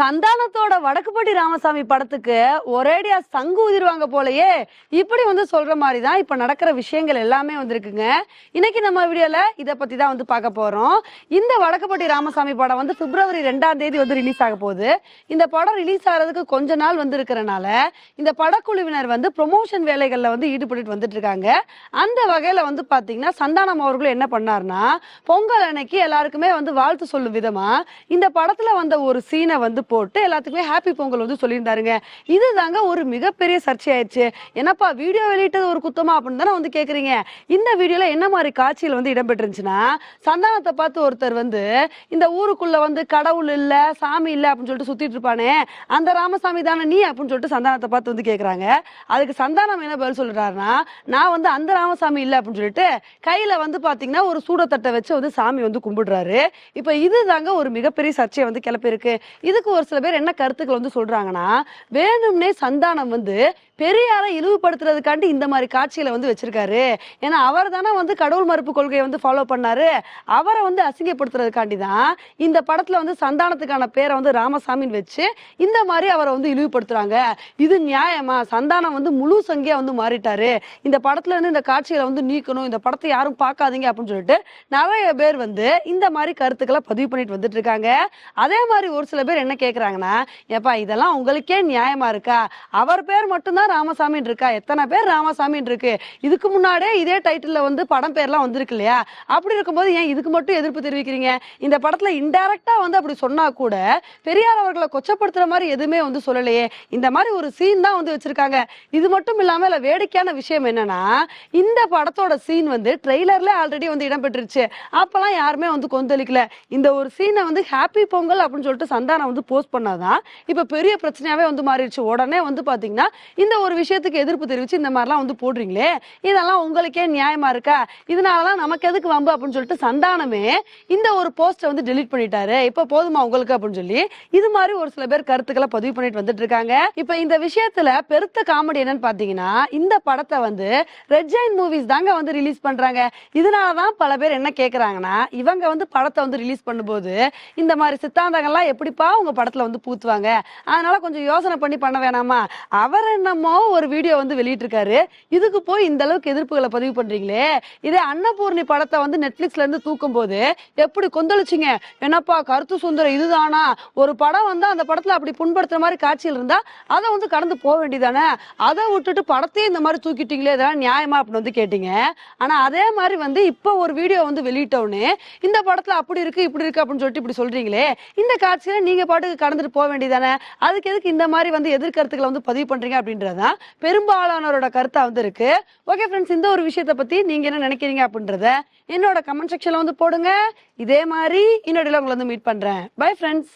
சந்தானத்தோட வடக்குப்பட்டி ராமசாமி படத்துக்கு ஒரேடியா சங்கு உதிர்வாங்க போலயே இப்படி வந்து சொல்ற மாதிரி தான் இப்ப நடக்கிற விஷயங்கள் எல்லாமே வந்திருக்குங்க. இன்னைக்கு நம்ம வீடியோல இதை பத்தி தான் வந்து பார்க்க போறோம். இந்த வடக்குப்பட்டி ராமசாமி படம் வந்து பிப்ரவரி ரெண்டாம் தேதி வந்து ரிலீஸ் ஆக போகுது. இந்த படம் ரிலீஸ் ஆகிறதுக்கு கொஞ்ச நாள் வந்து இருக்கிறனால இந்த படக்குழுவினர் வந்து ப்ரொமோஷன் வேலைகள்ல வந்து ஈடுபட்டு வந்துட்டு இருக்காங்க அந்த வகையில வந்து பாத்தீங்கன்னா சந்தானம் அவர்களும் என்ன பண்ணாருன்னா பொங்கல் அன்னைக்கு எல்லாருக்குமே வந்து வாழ்த்து சொல்லும் விதமா இந்த படத்துல வந்த ஒரு சீனை வந்து போட்டு எல்லாத்துக்குமே ஹாப்பி பொங்கல் வந்து சொல்லியிருந்தாருங்க. இதுதாங்க ஒரு மிகப்பெரிய சர்ச்சையாயிடுச்சு. என்னப்பா வீடியோ வெளியிட்டது ஒரு குத்தமா அப்படின்னு தானே வந்து கேட்குறீங்க இந்த வீடியோல என்ன மாதிரி காட்சியில் வந்து இடம்பெற்றுச்சுன்னா சந்தானத்தை பார்த்து ஒருத்தர் வந்து இந்த ஊருக்குள்ள வந்து கடவுள் இல்லை சாமி இல்லை அப்படின்னு சொல்லிட்டு சுத்திட்டு இருப்பானே அந்த ராமசாமி தானே நீ அப்படின்னு சொல்லிட்டு சந்தானத்தை பார்த்து வந்து கேட்குறாங்க அதுக்கு சந்தானம் என்ன பதில் சொல்றாருன்னா நான் வந்து அந்த ராமசாமி இல்லை அப்படின்னு சொல்லிட்டு கையில வந்து பாத்தீங்கன்னா ஒரு சூடத்தட்டை வச்சு வந்து சாமி வந்து கும்பிடுறாரு. இப்போ இது தாங்க ஒரு மிகப்பெரிய சர்ச்சையை வந்து கிளப்பியிருக்கு. இதுக்கு ஒரு சில பேர் என்ன கருத்துக்கள் வந்து சொல்றாங்கன்னா வேணும்னே சந்தானம் வந்து பெரியாரை இழிவுபடுத்துறதுக்காண்டி இந்த மாதிரி காட்சிகளை வந்து வச்சிருக்காரு. ஏன்னா அவர் தானே வந்து கடவுள் மறுப்பு கொள்கையை வந்து ஃபாலோ பண்ணாரு. அவரை வந்து அசிங்கப்படுத்துறதுக்காண்டி தான் இந்த படத்துல வந்து சந்தானத்துக்கான பேரை வந்து ராமசாமின்னு வச்சு இந்த மாதிரி அவரை வந்து இழிவுபடுத்துறாங்க. இது நியாயமா? சந்தானம் வந்து முழு சங்கியா வந்து மாறிட்டாரு. இந்த படத்துல இருந்து இந்த காட்சிகளை வந்து நீக்கணும். இந்த படத்தை யாரும் பார்க்காதீங்க அப்படின்னு சொல்லிட்டு நிறைய பேர் வந்து இந்த மாதிரி கருத்துக்களை பதிவு பண்ணிட்டு வந்துட்டு இருக்காங்க. அதே மாதிரி ஒரு சில பேர் என்ன கேட்குறாங்கன்னா ஏப்பா இதெல்லாம் உங்களுக்கே நியாயமா இருக்கா? அவர் பேர் மட்டும்தான் ராமசாமின்னு இருக்கா? எத்தனை பேர் ராமசாமின்னு இருக்கு? இதுக்கு முன்னாடியே இதே டைட்டில் வந்து படம் பேர்லாம் வந்திருக்கு இல்லையா? அப்படி இருக்கும்போது ஏன் இதுக்கு மட்டும் எதிர்ப்பு தெரிவிக்கிறீங்க? இந்த படத்தில் இன்டைரக்டா வந்து அப்படி சொன்னா கூட பெரியார் அவர்களை கொச்சப்படுத்துற மாதிரி எதுவுமே வந்து சொல்லலையே. இந்த மாதிரி ஒரு சீன் தான் வந்து வச்சிருக்காங்க. இது மட்டும் இல்லாமல் இல்லை வேடிக்கையான விஷயம் என்னன்னா இந்த படத்தோட சீன் வந்து ட்ரெய்லர்ல ஆல்ரெடி வந்து இடம்பெற்றுருச்சு அப்பெல்லாம் யாருமே வந்து கொந்தளிக்கல. இந்த ஒரு சீனை வந்து ஹாப்பி பொங்கல் அப்படின்னு சொல்லிட்டு சந்தானம் வந்து போஸ்ட் பண்ணாதான் இப்போ பெரிய பிரச்சனையாவே வந்து மாறிடுச்சு. உடனே வந்து பார்த்தீங்கன்னா இந்த ஒரு விஷயத்துக்கு எதிர்ப்பு தெரிவிச்சு இந்த மாதிரிலாம் வந்து போடுறீங்களே இதெல்லாம் உங்களுக்கே நியாயமா இருக்கா? இதனாலதான் நமக்கு எதுக்கு வம்பு அப்படின்னு சொல்லிட்டு சந்தானமே இந்த ஒரு போஸ்ட்டை வந்து டெலீட் பண்ணிட்டாரு. இப்போ போதுமா உங்களுக்கு அப்படின்னு சொல்லி இது மாதிரி ஒரு சில பேர் கருத்துக்களை பதிவு பண்ணிட்டு வந்துட்டு இருக்காங்க. இப்போ இந்த விஷயத்துல பெருத்த காமெடி என்னன்னு பாத்தீங்கன்னா இந்த படத்தை வந்து ரெட் ஜெயின் மூவிஸ் தாங்க வந்து ரிலீஸ் பண்றாங்க. இதனாலதான் பல பேர் என்ன கேக்குறாங்கன்னா இவங்க வந்து படத்தை வந்து ரிலீஸ் பண்ணும்போது இந்த மாதிரி சித்தாந்தங்கள்லாம் எப்படிப்பா உங்க படத்துல வந்து பூத்துவாங்க. அதனால கொஞ்சம் யோசனை பண்ணி பண்ண வேணாமா? அவர் என்னமோ ஒரு வீடியோ வந்து வெளியிட்டிருக்காரு. இதுக்கு போய் இந்த அளவுக்கு எதிர்ப்புகளை பதிவு பண்றீங்களே. இதே அன்னபூர்ணி படத்தை வந்து நெட்ஃபிளிக்ஸ்ல இருந்து தூக்கும் போது எப்படி கொந்தளிச்சிங்க? என்னப்பா கருத்து சுந்தரம் இதுதானா? ஒரு படம் வந்து அந்த படத்துல அப்படி புண்படுத்துற மாதிரி காட்சியில் இருந்தா அதை வந்து கடந்து போக வேண்டியதானே? அதை விட்டுட்டு படத்தையும் இந்த மாதிரி தூக்கிட்டீங்களே இதெல்லாம் நியாயமா அப்படின்னு வந்து கேட்டீங்க. ஆனா அதே மாதிரி வந்து இப்போ ஒரு வீடியோ வந்து வெளியிட்டவுடனே இந்த படத்துல அப்படி இருக்கு இப்படி இருக்கு அப்படின்னு சொல்லிட்டு இப்படி சொல்றீங்களே இந்த காட்சியில நீங்க அழகு கடந்துட்டு போக வேண்டியதானே அதுக்கு எதுக்கு இந்த மாதிரி வந்து எதிர்கருத்துக்களை வந்து பதிவு பண்றீங்க அப்படின்றதுதான் பெரும்பாலானோரோட கருத்தா வந்து இருக்கு. ஓகே ஃப்ரெண்ட்ஸ் இந்த ஒரு விஷயத்தை பத்தி நீங்க என்ன நினைக்கிறீங்க அப்படின்றத என்னோட கமெண்ட் செக்ஷன்ல வந்து போடுங்க. இதே மாதிரி இன்னொடையில உங்களை வந்து மீட் பண்றேன். Bye friends